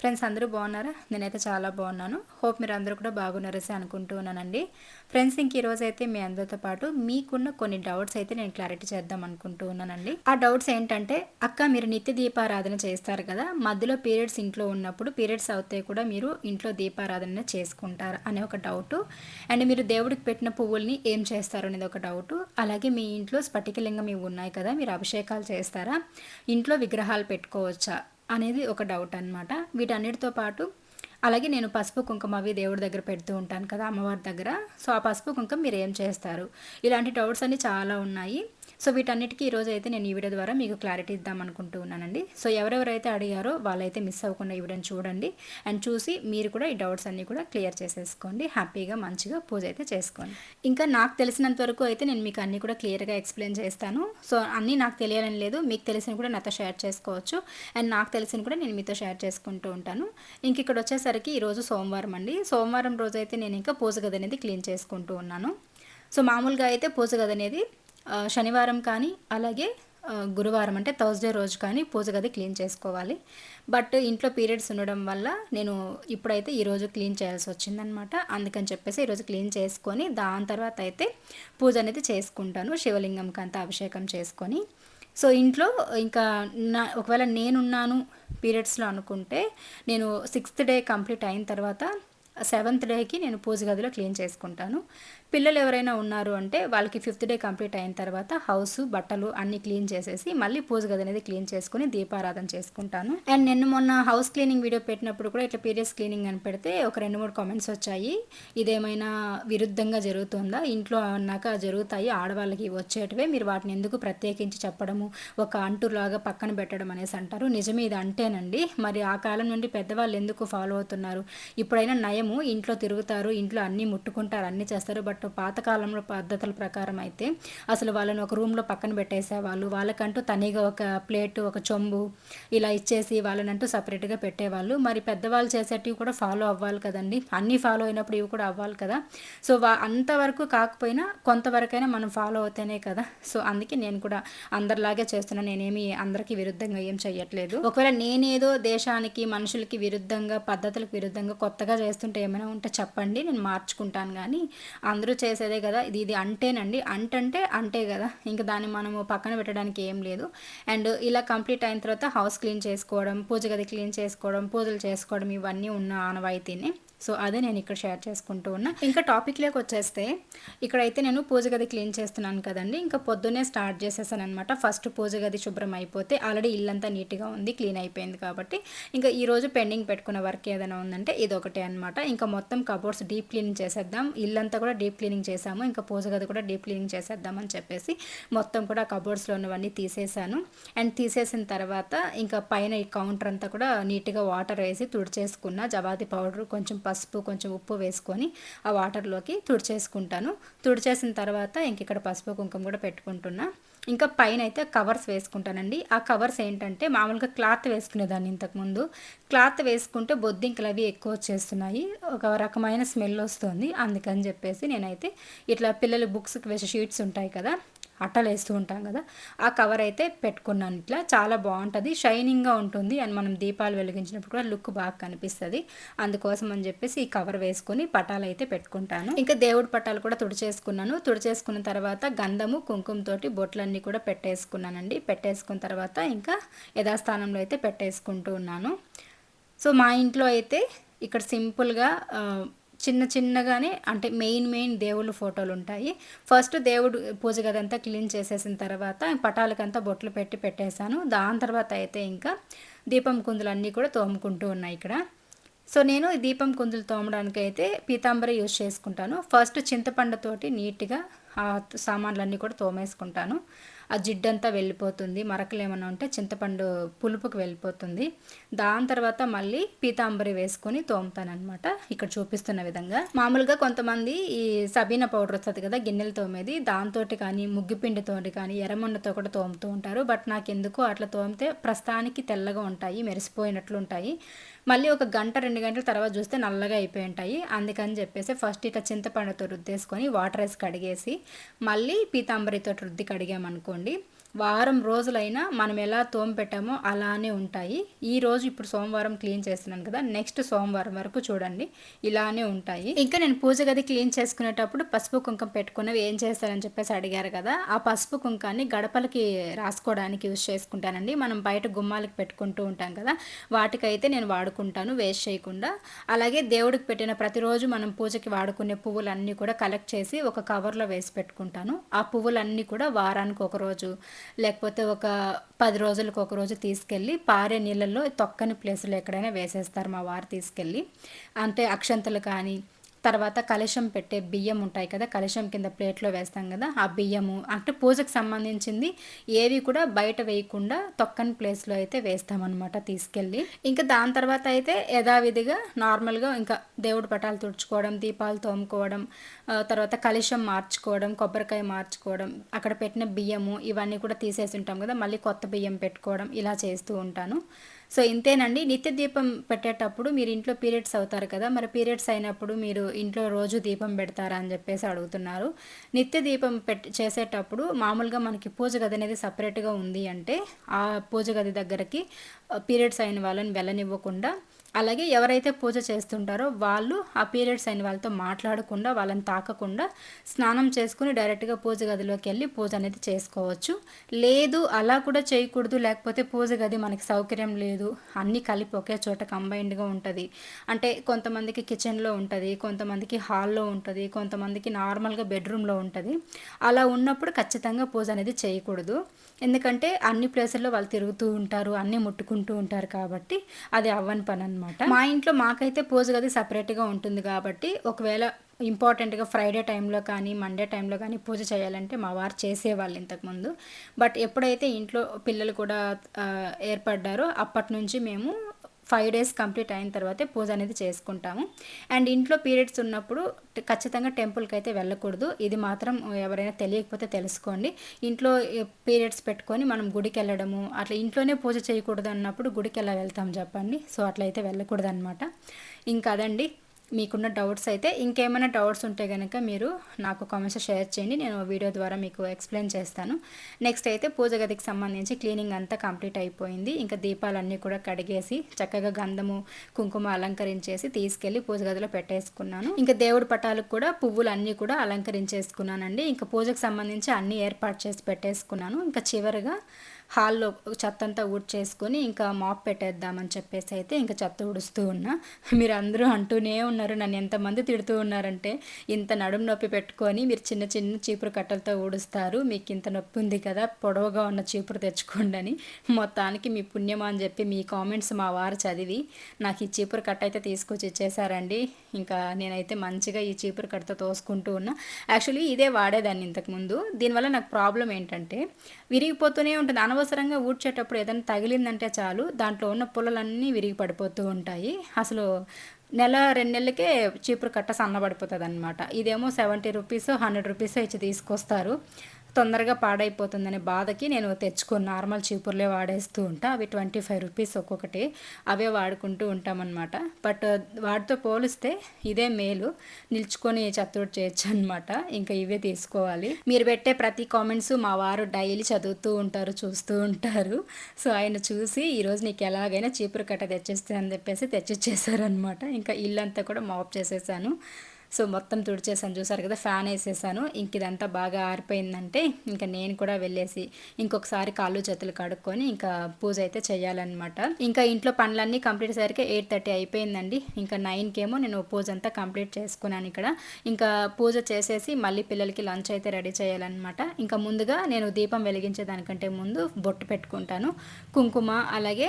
Friends అందరూ బాగున్నారా? నేనైతే చాలా బాగున్నాను. హోప్ మీరు అందరూ కూడా బాగున్నారసి అనుకుంటూ ఉన్నానండి. ఫ్రెండ్స్ ఇంక ఈరోజు అయితే మీ అందరితో పాటు మీకున్న కొన్ని డౌట్స్ అయితే నేను క్లారిటీ చేద్దాం అనుకుంటూ ఉన్నానండి. ఆ డౌట్స్ ఏంటంటే అక్క మీరు నిత్య దీపారాధన చేస్తారు కదా మధ్యలో పీరియడ్స్ ఇంట్లో ఉన్నప్పుడు పీరియడ్స్ అవుతే కూడా మీరు ఇంట్లో దీపారాధన చేసుకుంటారు అనే ఒక డౌట్ అండ్ మీరు దేవుడికి పెట్టిన పువ్వుల్ని ఏం చేస్తారు అనేది ఒక డౌట్ అలాగే మీ ఇంట్లో స్ఫటికలింగం ఇవి ఉన్నాయి కదా మీరు అభిషేకాలు చేస్తారా? ఇంట్లో విగ్రహాలు పెట్టుకోవచ్చా? అనేది ఒక డౌట్ అనమాట వీటన్నిటితో పాటు అలాగే నేను పసుపు కుంకుమ అవి దేవుడి దగ్గర పెడుతూ ఉంటాను కదా అమ్మవారి దగ్గర. సో ఆ పసుపు కుంకుమ మీరు ఏం చేస్తారు? ఇలాంటి డౌట్స్ అన్నీ చాలా ఉన్నాయి. సో వీటన్నిటికీ ఈరోజు అయితే నేను ఈ వీడియో ద్వారా మీకు క్లారిటీ ఇద్దాం అనుకుంటూ ఉన్నానండి సో ఎవరెవరైతే అడిగారో వాళ్ళైతే మిస్ అవ్వకుండా ఈ వీడియోని చూడండి. అండ్ చూసి మీరు కూడా ఈ డౌట్స్ అన్నీ కూడా క్లియర్ చేసేసుకోండి. హ్యాపీగా మంచిగా పూజ అయితే చేసుకోండి. ఇంకా నాకు తెలిసినంత వరకు అయితే నేను మీకు అన్నీ కూడా క్లియర్గా ఎక్స్ప్లెయిన్ చేస్తాను. సో అన్నీ నాకు తెలియాలని లేదు. మీకు తెలిసిన కూడా నాతో షేర్ చేసుకోవచ్చు. అండ్ నాకు తెలిసిన కూడా నేను మీతో షేర్ చేసుకుంటూ ఉంటాను. ఇంక ఇక్కడ వచ్చేసరికి ఈరోజు సోమవారం అండి. సోమవారం రోజు అయితే నేను ఇంకా పూజ గది అనేది క్లీన్ చేసుకుంటూ ఉన్నాను. సో మామూలుగా అయితే పూజ గది అనేది శనివారం కానీ అలాగే గురువారం అంటే థర్స్డే రోజు కానీ పూజ గది క్లీన్ చేసుకోవాలి. బట్ ఇంట్లో పీరియడ్స్ ఉండడం వల్ల నేను ఇప్పుడైతే ఈరోజు క్లీన్ చేయాల్సి వచ్చిందనమాట. అందుకని చెప్పేసి ఈరోజు క్లీన్ చేసుకొని దాని తర్వాత అయితే పూజ అనేది చేసుకుంటాను. శివలింగంకి అంతా అభిషేకం చేసుకొని. సో ఇంట్లో ఇంకా నా ఒకవేళ నేనున్నాను పీరియడ్స్లో అనుకుంటే నేను సిక్స్త్ డే కంప్లీట్ అయిన తర్వాత సెవెంత్ డేకి నేను పూజ గదిలో క్లీన్ చేసుకుంటాను. పిల్లలు ఎవరైనా ఉన్నారు అంటే వాళ్ళకి ఫిఫ్త్ డే కంప్లీట్ అయిన తర్వాత హౌస్ బట్టలు అన్నీ క్లీన్ చేసేసి మళ్ళీ పూజ గది అనేది క్లీన్ చేసుకుని దీపారాధన చేసుకుంటాను. అండ్ నేను మొన్న హౌస్ క్లీనింగ్ వీడియో పెట్టినప్పుడు కూడా ఇట్లా పీరియడ్స్ క్లీనింగ్ అని పెడితే ఒక రెండు మూడు కామెంట్స్ వచ్చాయి. ఇదేమైనా విరుద్ధంగా జరుగుతుందా? ఇంట్లో అన్నాక జరుగుతాయి ఆడవాళ్ళకి వచ్చేటివే. మీరు వాటిని ఎందుకు ప్రత్యేకించి చెప్పడము? ఒక అంటులాగా పక్కన పెట్టడం అనేసి అంటారు. నిజమే ఇది అంటేనండి మరి ఆ కాలం నుండి పెద్దవాళ్ళు ఎందుకు ఫాలో అవుతున్నారు? ఇప్పుడైనా నయము ఇంట్లో తిరుగుతారు ఇంట్లో అన్నీ ముట్టుకుంటారు అన్నీ చేస్తారు. బట్ పాతకాలంలో పద్ధతుల ప్రకారం అయితే అసలు వాళ్ళని ఒక రూమ్లో పక్కన పెట్టేసేవాళ్ళు. వాళ్ళకంటూ తనిగా ఒక ప్లేట్ ఒక చెంబు ఇలా ఇచ్చేసి వాళ్ళనంటూ సపరేట్గా పెట్టేవాళ్ళు. మరి పెద్దవాళ్ళు చేసేటివి కూడా ఫాలో అవ్వాలి కదండి. అన్నీ ఫాలో అయినప్పుడు ఇవి కూడా అవ్వాలి కదా. సో వా అంతవరకు కాకపోయినా కొంతవరకైనా మనం ఫాలో అవుతేనే కదా. సో అందుకే నేను కూడా అందరిలాగే చేస్తున్నాను నేనేమి అందరికీ విరుద్ధంగా ఏం చెయ్యట్లేదు. ఒకవేళ నేనేదో దేశానికి మనుషులకి విరుద్ధంగా పద్ధతులకు విరుద్ధంగా కొత్తగా చేస్తుంటే ఏమైనా ఉంటే చెప్పండి. నేను మార్చుకుంటాను కానీ అందరూ చేసేదే కదా. ఇది ఇది అంటేనండి. అంటంటే అంటే కదా. ఇంకా దాన్ని మనము పక్కన పెట్టడానికి ఏం లేదు. అండ్ ఇలా కంప్లీట్ అయిన తర్వాత హౌస్ క్లీన్ చేసుకోవడం పూజ గది క్లీన్ చేసుకోవడం పూజలు చేసుకోవడం ఇవన్నీ ఉన్న ఆనవాయితీని. సో అదే నేను ఇక్కడ షేర్ చేసుకుంటూ ఉన్నా. ఇంకా టాపిక్లోకి వచ్చేస్తే ఇక్కడైతే నేను పూజ గది క్లీన్ చేస్తున్నాను కదండి. ఇంకా పొద్దున్నే స్టార్ట్ చేసేసాను అనమాట ఫస్ట్ పూజ గది శుభ్రం అయిపోతే ఆల్రెడీ ఇల్లంతా నీట్గా ఉంది క్లీన్ అయిపోయింది కాబట్టి. ఇంకా ఈరోజు పెండింగ్ పెట్టుకున్న వర్క్ ఏదైనా ఉందంటే ఇది ఒకటే అనమాట ఇంకా మొత్తం కబోర్డ్స్ డీప్ క్లీనింగ్ చేసేద్దాం. ఇల్లంతా కూడా డీప్ క్లీనింగ్ చేసాము ఇంకా పూజ గది కూడా డీప్ క్లీనింగ్ చేసేద్దాం అని చెప్పేసి మొత్తం కూడా కబోర్డ్స్లో ఉన్నవన్నీ తీసేసాను. అండ్ తీసేసిన తర్వాత ఇంకా పైన ఈ కౌంటర్ అంతా కూడా నీట్గా వాటర్ వేసి తుడిచేసుకున్న జవాతి పౌడర్ కొంచెం పసుపు కొంచెం ఉప్పు వేసుకొని ఆ వాటర్లోకి తుడిచేసుకుంటాను. తుడిచేసిన తర్వాత ఇంక ఇక్కడ పసుపు కుంకుమ కూడా పెట్టుకుంటున్నా. ఇంకా పైన అయితే కవర్స్ వేసుకుంటానండి. ఆ కవర్స్ ఏంటంటే మామూలుగా క్లాత్ వేసుకునేదాన్ని ఇంతకుముందు క్లాత్ వేసుకుంటే బొద్దింకలు అవి ఎక్కువ వచ్చేస్తున్నాయి. ఒక రకమైన స్మెల్ వస్తుంది. అందుకని చెప్పేసి నేనైతే ఇట్లా పిల్లలు బుక్స్కి వేసే షీట్స్ ఉంటాయి కదా అట్టలు వేస్తూ ఉంటాం కదా. ఆ కవర్ అయితే పెట్టుకున్నాను ఇట్లా. చాలా బాగుంటుంది. షైనింగ్గా ఉంటుంది. అండ్ మనం దీపాలు వెలిగించినప్పుడు కూడా లుక్ బాగా కనిపిస్తుంది. అందుకోసం అని చెప్పేసి ఈ కవర్ వేసుకొని పటాలు అయితే పెట్టుకుంటాను. ఇంకా దేవుడి పటాలు కూడా తుడిచేసుకున్నాను. తుడిచేసుకున్న తర్వాత గంధము కుంకుమతోటి బొట్లన్నీ కూడా పెట్టేసుకున్నానండి. పెట్టేసుకున్న తర్వాత ఇంకా యథాస్థానంలో అయితే పెట్టేసుకుంటూ ఉన్నాను. సో మా ఇంట్లో అయితే ఇక్కడ సింపుల్గా చిన్న చిన్నగానే అంటే మెయిన్ మెయిన్ దేవుళ్ళ ఫోటోలు ఉంటాయి. ఫస్ట్ దేవుడు పూజ గదంతా క్లీన్ చేసేసిన తర్వాత పటాలకంతా బొట్లు పెట్టి పెట్టేశాను. దాని తర్వాత అయితే ఇంకా దీపం కుందులు అన్నీ కూడా తోముకుంటూ ఉన్నాయి ఇక్కడ. సో నేను దీపం కుందులు తోమడానికి అయితే పీతాంబరి యూజ్ చేసుకుంటాను. ఫస్ట్ చింతపండుతోటి నీట్గా ఆ సామాన్లన్నీ కూడా తోమేసుకుంటాను. ఆ జిడ్డంతా వెళ్ళిపోతుంది. మరకలు ఏమైనా ఉంటే చింతపండు పులుపుకి వెళ్ళిపోతుంది. దాని తర్వాత మళ్ళీ పీతాంబరి వేసుకొని తోముతానమాట ఇక్కడ చూపిస్తున్న విధంగా. మామూలుగా కొంతమంది ఈ సబీనా పౌడర్ వస్తుంది కదా గిన్నెలు తోమేది. దాంతో కానీ ముగ్గుపిండితో కానీ ఎర్రమన్నతో కూడా తోముతూ ఉంటారు. బట్ నాకు ఎందుకు అట్లా తోమితే ప్రస్తుతానికి తెల్లగా ఉంటాయి మెరిసిపోయినట్లు ఉంటాయి. మళ్ళీ ఒక గంట రెండు గంటల తర్వాత చూస్తే నల్లగా అయిపోయి ఉంటాయి. అందుకని చెప్పేసి ఫస్ట్ ఇట్లా చింతపండుతో రుద్దేసుకొని వాటర్ వేసి కడిగేసి మళ్ళీ పీతాంబరితో రుద్ది కడిగామనుకోండి. చేసుకోండి వారం రోజులైనా మనం ఎలా తోమ పెట్టామో అలానే ఉంటాయి. ఈ రోజు ఇప్పుడు సోమవారం క్లీన్ చేస్తున్నాను కదా నెక్స్ట్ సోమవారం వరకు చూడండి ఇలానే ఉంటాయి. ఇంకా నేను పూజ గది క్లీన్ చేసుకునేటప్పుడు పసుపు కుంకం పెట్టుకున్నవి ఏం చేస్తారని చెప్పేసి అడిగారు కదా ఆ పసుపు కుంకాన్ని గడపలకి రాసుకోవడానికి యూజ్ చేసుకుంటానండి. మనం బయట గుమ్మాలకు పెట్టుకుంటూ ఉంటాం కదా వాటికైతే నేను వాడుకుంటాను వేస్ట్ చేయకుండా. అలాగే దేవుడికి పెట్టిన ప్రతిరోజు మనం పూజకి వాడుకునే పువ్వులన్నీ కూడా కలెక్ట్ చేసి ఒక కవర్లో వేసి పెట్టుకుంటాను. ఆ పువ్వులన్నీ కూడా వారానికి ఒకరోజు లేకపోతే ఒక పది రోజులకు ఒక రోజు తీసుకెళ్ళి పారే నీళ్ళల్లో తొక్కని ప్లేసులు ఎక్కడైనా వేసేస్తారు మా వారు తీసుకెళ్ళి. అంటే అక్షంతలు కానీ తర్వాత కలశం పెట్టే బియ్యం ఉంటాయి కదా కలశం కింద ప్లేట్లో వేస్తాం కదా ఆ బియ్యము. అంటే పూజకు సంబంధించింది ఏవి కూడా బయట వేయకుండా తొక్కని ప్లేస్లో అయితే వేస్తామన్నమాట తీసుకెళ్ళి. ఇంకా దాని తర్వాత అయితే యథావిధిగా నార్మల్గా ఇంకా దేవుడి పటాలు తుడుచుకోవడం దీపాలు తోముకోవడం తర్వాత కలశం మార్చుకోవడం కొబ్బరికాయ మార్చుకోవడం అక్కడ పెట్టిన బియ్యము ఇవన్నీ కూడా తీసేసి ఉంటాం కదా మళ్ళీ కొత్త బియ్యం పెట్టుకోవడం ఇలా చేస్తూ ఉంటాను. సో ఇంతేనండి. నిత్య దీపం పెట్టేటప్పుడు మీరు ఇంట్లో పీరియడ్స్ అవుతారు కదా మరి పీరియడ్స్ అయినప్పుడు మీరు ఇంట్లో రోజు దీపం పెడతారా అని చెప్పేసి అడుగుతున్నారు. నిత్య దీపం పెట్ చేసేటప్పుడు మామూలుగా మనకి పూజ గది అనేది సపరేట్గా ఉంది అంటే ఆ పూజ గది దగ్గరికి పీరియడ్స్ అయిన వాళ్ళని వెళ్ళనివ్వకుండా అలాగే ఎవరైతే పూజ చేస్తుంటారో వాళ్ళు ఆ పీరియడ్స్ అయిన వాళ్ళతో మాట్లాడకుండా వాళ్ళని తాకకుండా స్నానం చేసుకుని డైరెక్ట్గా పూజ గదిలోకి వెళ్ళి పూజ అనేది చేసుకోవచ్చు. లేదు అలా కూడా చేయకూడదు. లేకపోతే పూజ గది మనకి సౌకర్యం లేదు. అన్నీ కలిపి ఒకే చోట కంబైన్డ్గా ఉంటుంది. అంటే కొంతమందికి కిచెన్లో ఉంటుంది కొంతమందికి హాల్లో ఉంటుంది కొంతమందికి నార్మల్గా బెడ్రూమ్లో ఉంటుంది. అలా ఉన్నప్పుడు ఖచ్చితంగా పూజ అనేది చేయకూడదు. ఎందుకంటే అన్ని ప్లేసుల్లో వాళ్ళు తిరుగుతూ ఉంటారు అన్నీ ముట్టుకుంటూ ఉంటారు కాబట్టి అది అవ్వని పని అనమాట మా ఇంట్లో మాకైతే పూజ గది సపరేట్గా ఉంటుంది కాబట్టి ఒకవేళ ఇంపార్టెంట్గా ఫ్రైడే టైంలో కానీ మండే టైంలో కానీ పూజ చేయాలంటే మా వారు చేసేవాళ్ళు ఇంతకుముందు. బట్ ఎప్పుడైతే ఇంట్లో పిల్లలు కూడా ఏర్పడ్డారో అప్పటి నుంచి మేము ఫైవ్ డేస్ కంప్లీట్ అయిన తర్వాతే పూజ అనేది చేసుకుంటాము. అండ్ ఇంట్లో పీరియడ్స్ ఉన్నప్పుడు ఖచ్చితంగా టెంపుల్కి అయితే వెళ్ళకూడదు. ఇది మాత్రం ఎవరైనా తెలియకపోతే తెలుసుకోండి. ఇంట్లో పీరియడ్స్ పెట్టుకొని మనం గుడికి వెళ్ళడము అట్లా ఇంట్లోనే పూజ చేయకూడదు అన్నప్పుడు గుడికి ఎలా వెళ్తాం చెప్పండి. సో అట్లయితే వెళ్ళకూడదు అనమాట ఇంకా అదండి. మీకున్న డౌట్స్ అయితే ఇంకేమైనా డౌట్స్ ఉంటే కనుక మీరు నాకు కామెంట్స్ షేర్ చేయండి. నేను వీడియో ద్వారా మీకు ఎక్స్ప్లెయిన్ చేస్తాను. నెక్స్ట్ అయితే పూజ గదికి సంబంధించి క్లీనింగ్ అంతా కంప్లీట్ అయిపోయింది. ఇంకా దీపాలన్నీ కూడా కడిగేసి చక్కగా గంధము కుంకుమ అలంకరించేసి తీసుకెళ్ళి పూజ గదిలో పెట్టేసుకున్నాను. ఇంకా దేవుడి పటాలకు కూడా పువ్వులు అన్నీ కూడా అలంకరించేసుకున్నానండి. ఇంకా పూజకు సంబంధించి అన్నీ ఏర్పాటు చేసి పెట్టేసుకున్నాను. ఇంకా చివరిగా హాల్లో చెత్తంతా ఊడ్చేసుకొని ఇంకా మాప్ పెట్టేద్దామని చెప్పేసి అయితే ఇంకా చెత్త ఊడుస్తూ ఉన్నా. మీరు అందరూ అంటూనే ఉన్నారు నన్ను ఎంతమంది తిడుతూ ఉన్నారంటే ఇంత నడుము నొప్పి పెట్టుకొని మీరు చిన్న చిన్న చీపురు కట్టలతో ఊడుస్తారు మీకు ఇంత నొప్పి ఉంది కదా పొడవుగా ఉన్న చీపురు తెచ్చుకోండి అని మొత్తానికి మీ పుణ్యం అని చెప్పి మీ కామెంట్స్ మా వారు చదివి నాకు ఈ చీపురు కట్ట అయితే తీసుకొచ్చి ఇచ్చేసారండి ఇంకా నేనైతే మంచిగా ఈ చీపురు కట్టతో తోసుకుంటూ ఉన్నా. యాక్చువల్లీ ఇదే వాడేదాన్ని ఇంతకుముందు దీనివల్ల నాకు ప్రాబ్లం ఏంటంటే విరిగిపోతూనే ఉంటుంది. అనవసరంగా ఊడ్చేటప్పుడు ఏదైనా తగిలిందంటే చాలు దాంట్లో ఉన్న పుల్లలన్నీ విరిగి పడిపోతూ ఉంటాయి. అసలు నెల రెండు నెలలకే చీపురు కట్ట సన్నబడిపోతుంది అనమాట ఇదేమో సెవెంటీ రూపీస్ హండ్రెడ్ రూపీస్ ఇచ్చి తీసుకొస్తారు. తొందరగా పాడైపోతుందనే బాధకి నేను తెచ్చుకొని నార్మల్ చీపుర్లే వాడేస్తూ ఉంటా. అవి ట్వంటీ ఫైవ్ రూపీస్ ఒక్కొక్కటి. అవే వాడుకుంటూ ఉంటామన్నమాట. బట్ వాటితో పోలిస్తే ఇదే మేలు. నిల్చుకొని చతుడు చేయొచ్చు అనమాట ఇంకా ఇవే తీసుకోవాలి. మీరు పెట్టే ప్రతి కామెంట్స్ మా వారు డైలీ చదువుతూ ఉంటారు చూస్తూ ఉంటారు. సో ఆయన చూసి ఈరోజు నీకు ఎలాగైనా చీపురు కట్ట తెచ్చేస్తే అని చెప్పేసి తెచ్చిచ్చేసారనమాట ఇంకా ఇల్లంతా కూడా మాప్ చేసేసాను. సో మొత్తం తుడిచేసాను. చూసారు కదా ఫ్యాన్ వేసేసాను. ఇంక ఇదంతా బాగా ఆరిపోయిందంటే ఇంకా నేను కూడా వెళ్ళేసి ఇంకొకసారి కాళ్ళు చేతులు కడుక్కొని ఇంకా పూజ అయితే చేయాలన్నమాట. ఇంకా ఇంట్లో పనులన్నీ కంప్లీట్ సరికి ఎయిట్ థర్టీ అయిపోయిందండి. ఇంకా నైన్కేమో నేను పూజ అంతా కంప్లీట్ చేసుకున్నాను ఇక్కడ. ఇంకా పూజ చేసేసి మళ్ళీ పిల్లలకి లంచ్ అయితే రెడీ చేయాలన్నమాట. ఇంకా ముందుగా నేను దీపం వెలిగించేదానికంటే ముందు బొట్టు పెట్టుకుంటాను. కుంకుమ అలాగే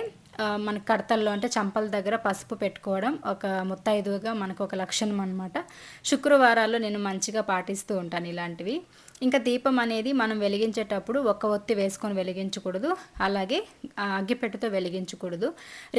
మన కడతల్లో అంటే చంపల దగ్గర పసుపు పెట్టుకోవడం ఒక ముత్తైదుగా మనకు ఒక లక్షణం అనమాట శుక్రవారాల్లో నేను మంచిగా పాటిస్తూ ఉంటాను ఇలాంటివి. ఇంకా దీపం అనేది మనం వెలిగించేటప్పుడు ఒక ఒత్తి వేసుకొని వెలిగించకూడదు. అలాగే అగ్గిపెట్టెతో వెలిగించకూడదు.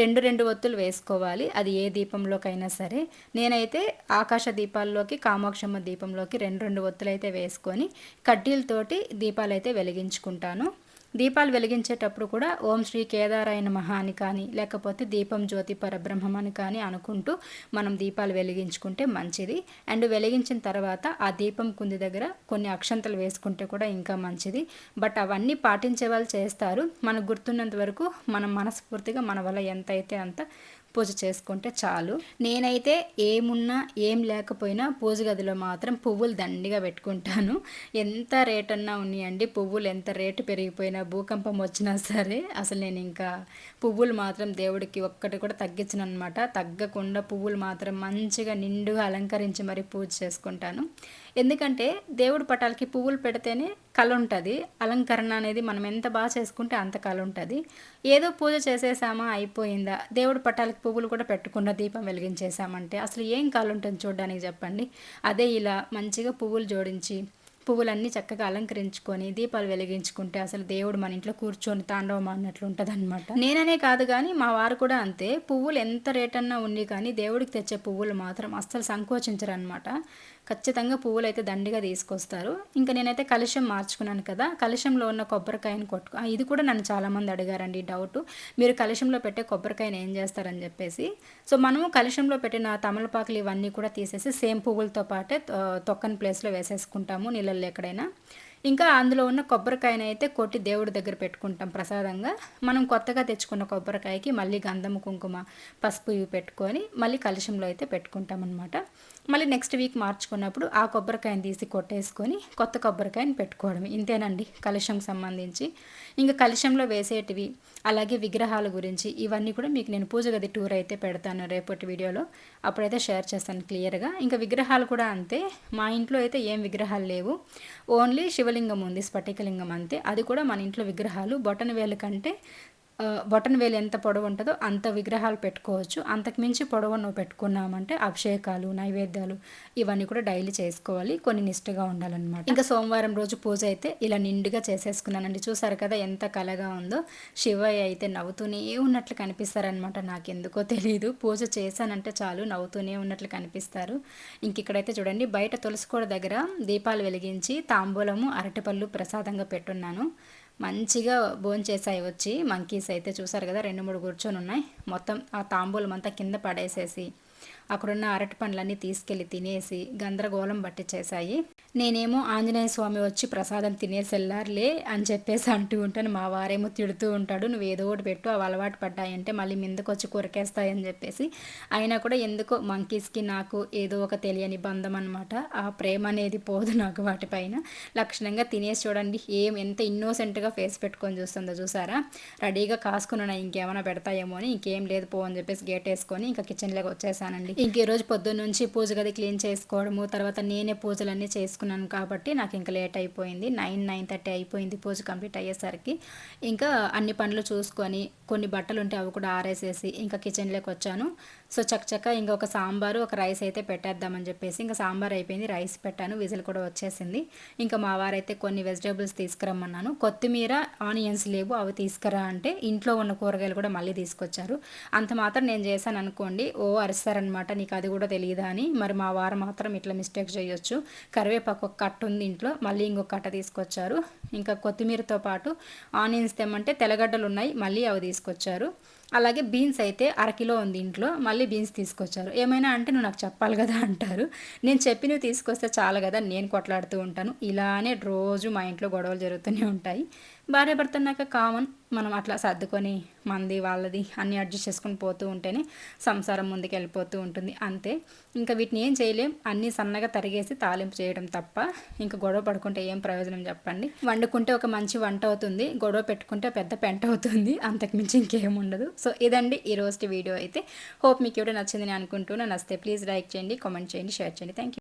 రెండు రెండు ఒత్తులు వేసుకోవాలి. అది ఏ దీపంలోకైనా సరే. నేనైతే ఆకాశ దీపాల్లోకి కామాక్షమ్మ దీపంలోకి రెండు రెండు ఒత్తులు అయితే వేసుకొని కడ్డీలతోటి దీపాలు అయితే వెలిగించుకుంటాను. దీపాలు వెలిగించేటప్పుడు కూడా ఓం శ్రీ కేదారాయణ మహా అని కానీ లేకపోతే దీపం జ్యోతి పరబ్రహ్మం అని కానీ అనుకుంటూ మనం దీపాలు వెలిగించుకుంటే మంచిది. అండ్ వెలిగించిన తర్వాత ఆ దీపం కుంది దగ్గర కొన్ని అక్షంతలు వేసుకుంటే కూడా ఇంకా మంచిది. బట్ అవన్నీ పాటించే వాళ్ళు చేస్తారు. మనకు గుర్తున్నంత వరకు మనం మనస్ఫూర్తిగా మన వల్ల ఎంత అయితే అంత పూజ చేసుకుంటే చాలు. నేనైతే ఏమున్నా ఏం లేకపోయినా పూజ గదిలో మాత్రం పువ్వులు దండిగా పెట్టుకుంటాను. ఎంత రేట్ అన్నా ఉన్నాయండి పువ్వులు ఎంత రేటు పెరిగిపోయినా భూకంపం వచ్చినా సరే అసలు నేను ఇంకా పువ్వులు మాత్రం దేవుడికి ఒక్కటి కూడా తగ్గించను అనమాట తగ్గకుండా పువ్వులు మాత్రం మంచిగా నిండుగా అలంకరించి మరి పూజ చేసుకుంటాను. ఎందుకంటే దేవుడి పటాలకి పువ్వులు పెడితేనే కళ ఉంటుంది. అలంకరణ అనేది మనం ఎంత బాగా చేసుకుంటే అంత కళ ఉంటుంది. ఏదో పూజ చేసేసామా అయిపోయిందా. దేవుడి పటాలకి పువ్వులు కూడా పెట్టకుండా దీపం వెలిగించేసామంటే అసలు ఏం కళ ఉంటుంది చూడడానికి చెప్పండి. అదే ఇలా మంచిగా పువ్వులు జోడించి పువ్వులన్నీ చక్కగా అలంకరించుకొని దీపాలు వెలిగించుకుంటే అసలు దేవుడు మన ఇంట్లో కూర్చొని తాండవం అన్నట్లు ఉంటుంది అనమాట నేననే కాదు కానీ మా వారు కూడా అంతే. పువ్వులు ఎంత రేటన్నా ఉంది కానీ దేవుడికి తెచ్చే పువ్వులు మాత్రం అస్సలు సంకోచించరు అనమాట ఖచ్చితంగా పువ్వులు అయితే దండిగా తీసుకొస్తారు. ఇంకా నేనైతే కలుషం మార్చుకున్నాను కదా కలుషంలో ఉన్న కొబ్బరికాయను కొట్టుకు ఇది కూడా నన్ను చాలామంది అడిగారండి డౌట్. మీరు కలుషంలో పెట్టే కొబ్బరికాయని ఏం చేస్తారని చెప్పేసి. సో మనము కలుషంలో పెట్టిన తమలపాకులు ఇవన్నీ కూడా తీసేసి సేమ్ పువ్వులతో పాటే తొక్కని ప్లేస్లో వేసేసుకుంటాము నీళ్ళల్లో ఎక్కడైనా. ఇంకా అందులో ఉన్న కొబ్బరికాయని అయితే కొట్టి దేవుడి దగ్గర పెట్టుకుంటాం ప్రసాదంగా. మనం కొత్తగా తెచ్చుకున్న కొబ్బరికాయకి మళ్ళీ గంధం కుంకుమ పసుపు ఇవి పెట్టుకొని మళ్ళీ కలుషంలో అయితే పెట్టుకుంటాం అనమాట మళ్ళీ నెక్స్ట్ వీక్ మార్చుకున్నప్పుడు ఆ కొబ్బరికాయని తీసి కొట్టేసుకొని కొత్త కొబ్బరికాయని పెట్టుకోవడం. ఇంతేనండి కలుషంకి సంబంధించి. ఇంకా కలుషంలో వేసేటివి అలాగే విగ్రహాల గురించి ఇవన్నీ కూడా మీకు నేను పూజ గది టూర్ అయితే పెడతాను రేపటి వీడియోలో. అప్పుడైతే షేర్ చేస్తాను క్లియర్గా ఇంకా విగ్రహాలు కూడా అంతే. మా ఇంట్లో అయితే ఏం విగ్రహాలు లేవు. ఓన్లీ శివలింగం ఉంది స్ఫటికలింగం అంతే. అది కూడా మన ఇంట్లో విగ్రహాలు. బొటన వేలు కంటే బొటన్ వేలు ఎంత పొడవు ఉంటుందో అంత విగ్రహాలు పెట్టుకోవచ్చు. అంతకు మించి పొడవు నువ్వు పెట్టుకున్నామంటే అభిషేకాలు నైవేద్యాలు ఇవన్నీ కూడా డైలీ చేసుకోవాలి. కొన్ని నిష్ఠగా ఉండాలన్నమాట. ఇంకా సోమవారం రోజు పూజ అయితే ఇలా నిండుగా చేసేసుకున్నానండి. చూసారు కదా ఎంత కలగా ఉందో. శివయ్య అయితే నవ్వుతూనే ఉన్నట్లు కనిపిస్తారనమాట నాకు ఎందుకో తెలియదు పూజ చేశానంటే చాలు నవ్వుతూనే ఉన్నట్లు కనిపిస్తారు. ఇంక ఇక్కడైతే చూడండి బయట తులసికోడ దగ్గర దీపాలు వెలిగించి తాంబూలము అరటిపళ్ళు ప్రసాదంగా పెట్టున్నాను. మంచిగా భోంచేసాయి వచ్చి. మంకీస్ అయితే చూసారు కదా రెండు మూడు కూర్చొని ఉన్నాయి. మొత్తం ఆ తాంబూలం అంతా కింద పడేసేసి అక్కడున్న అరటి పండ్లన్నీ తీసుకెళ్ళి తినేసి గందరగోళం పట్టించేశాయి నేనేమో ఆంజనేయ స్వామి వచ్చి ప్రసాదం తినేసి వెళ్ళారులే అని చెప్పేసి అంటూ ఉంటాను. మా వారేమో తిడుతూ ఉంటాడు. నువ్వు ఏదో ఒకటి పెట్టు అవి అలవాటు పడ్డాయంటే మళ్ళీ ముందుకు వచ్చి కొరికేస్తాయని చెప్పేసి. అయినా కూడా ఎందుకో మంకీస్కి నాకు ఏదో ఒక తెలియని బంధం అనమాట ఆ ప్రేమ అనేది పోదు నాకు వాటిపైన. లక్షణంగా తినేసి చూడండి. ఏం ఎంత ఇన్నోసెంట్గా ఫేస్ పెట్టుకొని చూస్తుందో చూసారా? రెడీగా కాసుకున్నా ఇంకేమైనా పెడతాయేమో అని. ఇంకేం లేదు పో అని చెప్పేసి గేట్ వేసుకొని ఇంకా కిచెన్లోకి వచ్చేసానండి. ఇంక ఈరోజు పొద్దున్న నుంచి పూజ గది క్లీన్ చేసుకోవడము తర్వాత నేనే పూజలన్నీ చేసుకున్నాను కాబట్టి నాకు ఇంకా లేట్ అయిపోయింది. నైన్ నైన్ థర్టీ అయిపోయింది పూజ కంప్లీట్ అయ్యేసరికి. ఇంకా అన్ని పనులు చూసుకొని కొన్ని బట్టలు ఉంటే అవి కూడా ఆరేసేసి ఇంకా కిచెన్లోకి వచ్చాను. సో చక్కచక్క ఇంకా ఒక సాంబారు ఒక రైస్ అయితే పెట్టేద్దామని చెప్పేసి ఇంకా సాంబార్ అయిపోయింది. రైస్ పెట్టాను విజిల్ కూడా వచ్చేసింది. ఇంకా మా వారైతే కొన్ని వెజిటేబుల్స్ తీసుకురమ్మన్నాను. కొత్తిమీర ఆనియన్స్ లేవు అవి తీసుకురా అంటే ఇంట్లో ఉన్న కూరగాయలు కూడా మళ్ళీ తీసుకొచ్చారు. అంత మాత్రం నేను చేశాను అనుకోండి ఓ అరిస్తారనమాట నీకు అది కూడా తెలియదా అని. మరి మా వారు మాత్రం ఇట్లా మిస్టేక్ చేయొచ్చు. కరివేపాకు ఒక కట్ట ఉంది ఇంట్లో మళ్ళీ ఇంకొక కట్ట తీసుకొచ్చారు. ఇంకా కొత్తిమీరతో పాటు ఆనియన్స్ తెమ్మంటే తెల్లగడ్డలు ఉన్నాయి మళ్ళీ అవి తీసుకొచ్చారు. అలాగే బీన్స్ అయితే అరకిలో ఉంది ఇంట్లో మళ్ళీ బీన్స్ తీసుకొచ్చారు. ఏమైనా అంటే నువ్వు నాకు చెప్పాలి కదా అంటారు. నేను చెప్పినవి తీసుకొస్తే చాలు కదా నేను కొట్లాడుతూ ఉంటాను. ఇలానే రోజు మా ఇంట్లో గొడవలు జరుగుతూనే ఉంటాయి. భార్య భర్తన్నాక కామన్ మనం అట్లా సర్దుకొని మంది వాళ్ళది అన్ని అడ్జస్ట్ చేసుకొని పోతూ ఉంటేనే సంసారం ముందుకు వెళ్ళిపోతూ ఉంటుంది. అంతే. ఇంకా వీటిని ఏం చేయలేం. అన్నీ సన్నగా తరిగేసి తాలింపు చేయడం తప్ప ఇంకా గొడవ పడుకుంటే ఏం ప్రయోజనం చెప్పండి. వండుకుంటే ఒక మంచి వంట అవుతుంది. గొడవ పెట్టుకుంటే పెద్ద పెంట అవుతుంది. అంతకుమించి ఇంకేం ఉండదు. సో ఇదండి ఈ రోజు వీడియో అయితే. హోప్ మీకు ఎవడో నచ్చిందని అనుకుంటున్నాను నచ్చితే ప్లీజ్ లైక్ చేయండి కామెంట్ చేయండి షేర్ చేయండి. Thank you